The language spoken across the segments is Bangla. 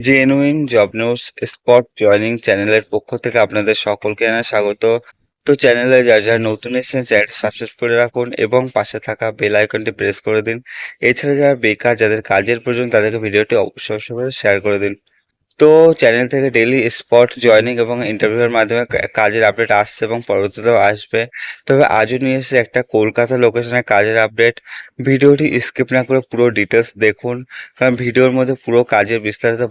Genuine job news spot joining চ্যানেলের পক্ষ থেকে আপনাদের সকলকে জানাই স্বাগত। তো চ্যানেলে যার যারা নতুন এসেছেন চ্যানেলটি সাবস্ক্রাইব করে রাখুন এবং পাশে থাকা বেল আইকনটি প্রেস করে দিন। এছাড়া যারা বেকার, যাদের কাজের প্রয়োজন, তাদেরকে ভিডিওটি অবশ্যই শেয়ার করে দিন। তো চ্যানেল থেকে ডেলি স্পট জয়নিং এবং ইন্টারভিউয়ের মাধ্যমে কাজের আপডেট আসছে এবং পরবর্তীতেও আসবে। তবে আজও নিয়ে এসেছে একটা কলকাতা লোকেশনের কাজের আপডেট ভিডিওটি স্কিপ না করে পুরো ডিটেলস দেখুন, কারণ ভিডিওর মধ্যে পুরো কাজের বিস্তারিত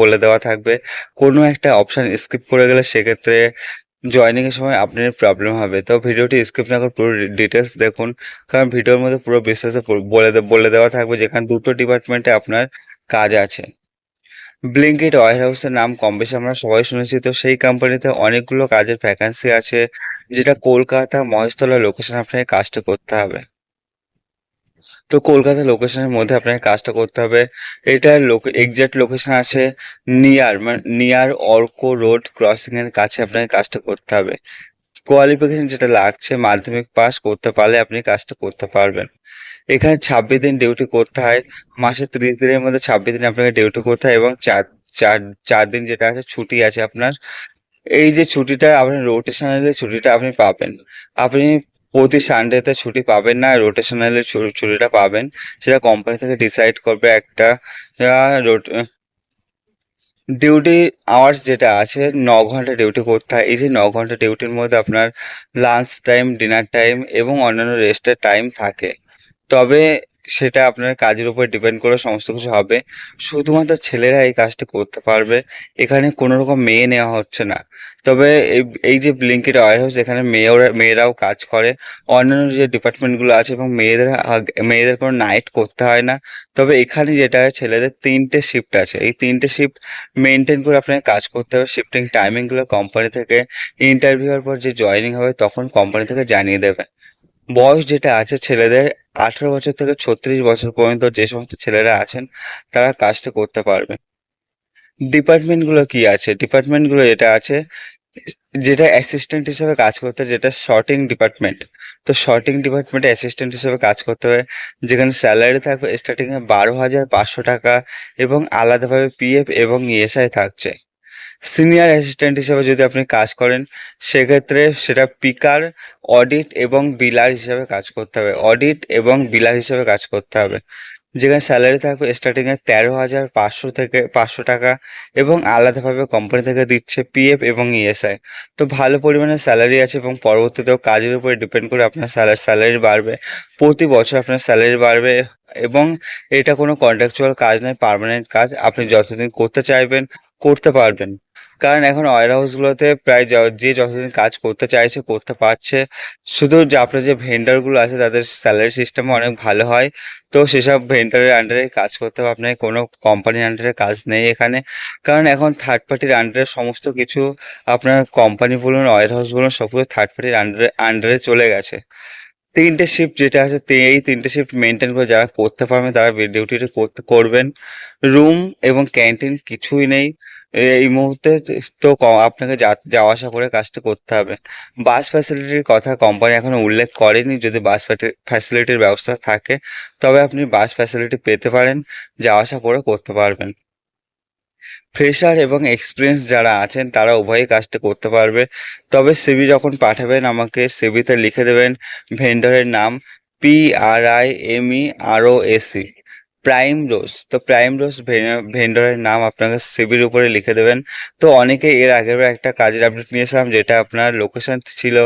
বলে দেওয়া থাকবে। কোনো একটা অপশান স্কিপ করে গেলে সেক্ষেত্রে জয়নিং এর সময় আপনার প্রবলেম হবে। তো ভিডিওটি স্কিপ না করে পুরো ডিটেলস দেখুন, কারণ ভিডিওর মধ্যে পুরো বিস্তারিত বলে বলে দেওয়া থাকবে যেখানে দুটো ডিপার্টমেন্টে আপনার কাজ আছে। ব্লিঙ্কিট ওয়ার হাউসের নাম কম বেশি আমরা সবাই শুনেছি। তো সেই কোম্পানিতে অনেকগুলো কাজের ভ্যাকান্সি আছে, যেটা কলকাতা মহেশতলা লোকেশন আপনাকে কাজটা করতে হবে। তো কলকাতা লোকেশনের মধ্যে আপনাকে কাজটা করতে হবে। এটার এক্সাক্ট লোকেশন আছে নিয়ার মানে নিয়ার অর্ক রোড ক্রসিং এর কাছে আপনাকে কাজটা করতে হবে। কোয়ালিফিকেশন যেটা লাগছে, মাধ্যমিক পাস করতে পারলে আপনি কাজটা করতে পারবেন। এখানে ছাব্বিশ দিন ডিউটি করতে হয়। মাসে ত্রিশ দিনের মধ্যে ছাব্বিশ দিন আপনাকে ডিউটি করতে হয় এবং চার চার চার দিন যেটা আছে ছুটি আছে আপনার। এই যে ছুটিটা আপনার রোটেশনালি ছুটিটা আপনি পাবেন, আপনি প্রতি সানডেতে ছুটি পাবেন না রোটেশনালি ছুটিটা পাবেন। সেটা কোম্পানি থেকে ডিসাইড করবে একটা ডিউটি আওয়ার্স যেটা আছে, ন ঘণ্টা ডিউটি করতে হয়। এই যে ন ঘণ্টা ডিউটির মধ্যে আপনার লাঞ্চ টাইম ডিনার টাইম এবং অন্যান্য রেস্টের টাইম থাকে। তবে সেটা আপনার কাজের উপর ডিপেন্ড করে সমস্ত কিছু হবে। শুধুমাত্র ছেলেরা এই কাজটি করতে পারবে, এখানে কোনো রকম মেয়ে নেওয়া হচ্ছে না। তবে এই যে ব্লিঙ্কিট ওয়ার হাউস এখানে মেয়েরা, মেয়েরাও কাজ করে। অন্যান্য যে ডিপার্টমেন্টগুলো আছে এবং মেয়েদের মেয়েদের কোনো নাইট করতে হয় না। তবে এখানে যেটা হয়, ছেলেদের তিনটে শিফট আছে। এই তিনটে শিফট মেনটেন করে আপনাকে কাজ করতে হবে। শিফটিং টাইমিংগুলো কোম্পানি থেকে ইন্টারভিউর পর যে জয়েনিং হবে, তখন কোম্পানি থেকে জানিয়ে দেবে। বয়স যেটা আছে ছেলেদের আঠারো বছর থেকে ছত্রিশ বছর পর্যন্ত যে সমস্ত ছেলেরা আছেন, তারা কাজটা করতে পারবে। ডিপার্টমেন্টগুলো কি আছে? ডিপার্টমেন্টগুলো যেটা আছে, যেটা অ্যাসিস্ট্যান্ট হিসেবে কাজ করতে যেটা শর্টিং ডিপার্টমেন্ট তো শর্টিং ডিপার্টমেন্টে অ্যাসিস্ট্যান্ট হিসেবে কাজ করতে হবে যেখানে স্যালারি থাকবে স্টার্টিংয়ে বারো হাজার পাঁচশো টাকা এবং আলাদাভাবে পিএফ এবং ইএসআই থাকছে। সিনিয়র অ্যাসিস্ট্যান্ট হিসেবে যদি আপনি কাজ করেন, সেক্ষেত্রে সেটা পিকার, অডিট এবং বিলার হিসেবে কাজ করতে হবে। অডিট এবং বিলার হিসেবে কাজ করতে হবে। যেখানে স্যালারি থাকবে স্টার্টিংয়ে তেরো হাজার পাঁচশো থেকে পাঁচশো টাকা এবং আলাদাভাবে কোম্পানি থেকে দিচ্ছে পিএফ এবং ইএসআই তো ভালো পরিমাণে স্যালারি আছে এবং পরবর্তীতেও কাজের উপরে ডিপেন্ড করে আপনার স্যালারি স্যালারি বাড়বে। প্রতি বছর আপনার স্যালারি বাড়বে এবং এটা কোনো কন্ট্রাকচুয়াল কাজ নয় পার্মানেন্ট কাজ। আপনি যতদিন করতে চাইবেন, করতে পারবেন। কারণ এখন ওয়ার হাউসগুলোতে প্রায় যে যতদিন কাজ করতে চাইছে করতে পারছে। শুধু যে আপনার যে ভেন্ডারগুলো আছে তাদের স্যালারি সিস্টেম অনেক ভালো হয়। তো সেসব ভেন্ডারের আন্ডারে কাজ করতে হবে। আপনার কোনো কোম্পানির আন্ডারে কাজ নেই এখানে। কারণ এখন থার্ড পার্টির আন্ডারে সমস্ত কিছু আপনার কোম্পানি বলুন ওয়ার হাউস বলুন, সব কিছু থার্ড পার্টির আন্ডারে আন্ডারে চলে গেছে। তিনটে শিফট যেটা আছে এই তিনটে শিফট মেনটেন করে যারা করতে পারবেন তারা ডিউটিটা করতে, করবেন। রুম এবং ক্যান্টিন কিছুই নেই। এই মুহূর্তে তো আপনাকে যাওয়া আসা করে কাজটা করতে হবে। বাস ফ্যাসিলিটির কথা কোম্পানি এখনও উল্লেখ করেনি, যদি বাস ফ্যাসিলিটির ব্যবস্থা থাকে, তবে আপনি বাস ফ্যাসিলিটি পেতে পারেন, যাওয়া আসা করে করতে পারবেন। ফ্রেশার এবং এক্সপিরিয়েন্স যারা আছেন, তারা উভয়ই কাজটা করতে পারবে। তবে সিভি যখন পাঠাবেন, আমাকে সিভিতে লিখে দেবেন ভেন্ডরের নাম P R I M E R O S E prime rose তো প্রাইম রোজ ভেন্ডরের নাম আপনাকে সিভির উপরে লিখে দেবেন। তো অনেকে এর আগের একটা কাজের আপডেট নিয়েছিলাম যেটা আপনার লোকেশন ছিল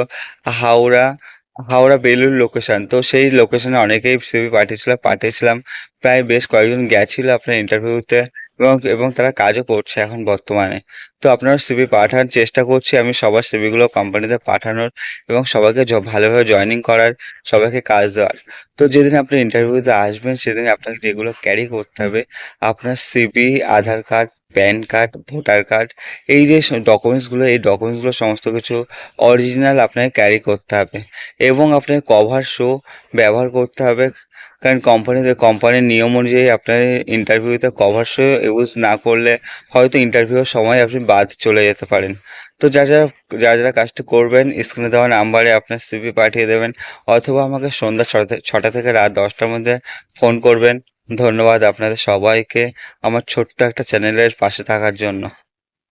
হাওড়া হাওড়া বেলুর লোকেশন তো সেই লোকেশনে অনেকেই সিভি পাঠিয়েছিল, পাঠিয়েছিলাম। প্রায় বেশ কয়েকজন গেছিল আপনার ইন্টারভিউতে এবং তারা কাজও করছে এখন বর্তমানে। তো আপনারা সিভি পাঠানোর চেষ্টা করছি আমি সবার সিভিগুলো কোম্পানিতে পাঠানোর এবং সবাইকে ভালোভাবে জয়েনিং করার, সবাইকে কাজ দেওয়ার। তো যেদিন আপনি ইন্টারভিউতে আসবেন, সেদিন আপনাকে যেগুলো ক্যারি করতে হবে, আপনার CV Aadhaar card PAN card voter card এই যে ডকুমেন্টসগুলো এই ডকুমেন্টসগুলো সমস্ত কিছু অরিজিনাল আপনাকে ক্যারি করতে হবে। এবং আপনাকে কভার শো ব্যবহার করতে হবে কারণ কোম্পানিতে কোম্পানির নিয়ম অনুযায়ী আপনার ইন্টারভিউতে কভার শো ইউজ না করলে হয়তো ইন্টারভিউর সময় আপনি বাদ চলে যেতে পারেন। তো যা যারা যারা যারা কাজটি করবেন স্ক্রিনে দেওয়া নাম্বারে আপনার সিভি পাঠিয়ে দেবেন, অথবা আমাকে সন্ধ্যা ছটা ছটা থেকে রাত দশটার মধ্যে ফোন করবেন। ধন্যবাদ আপনাদের সবাইকে আমার ছোট্ট একটা চ্যানেলের পাশে থাকার জন্য।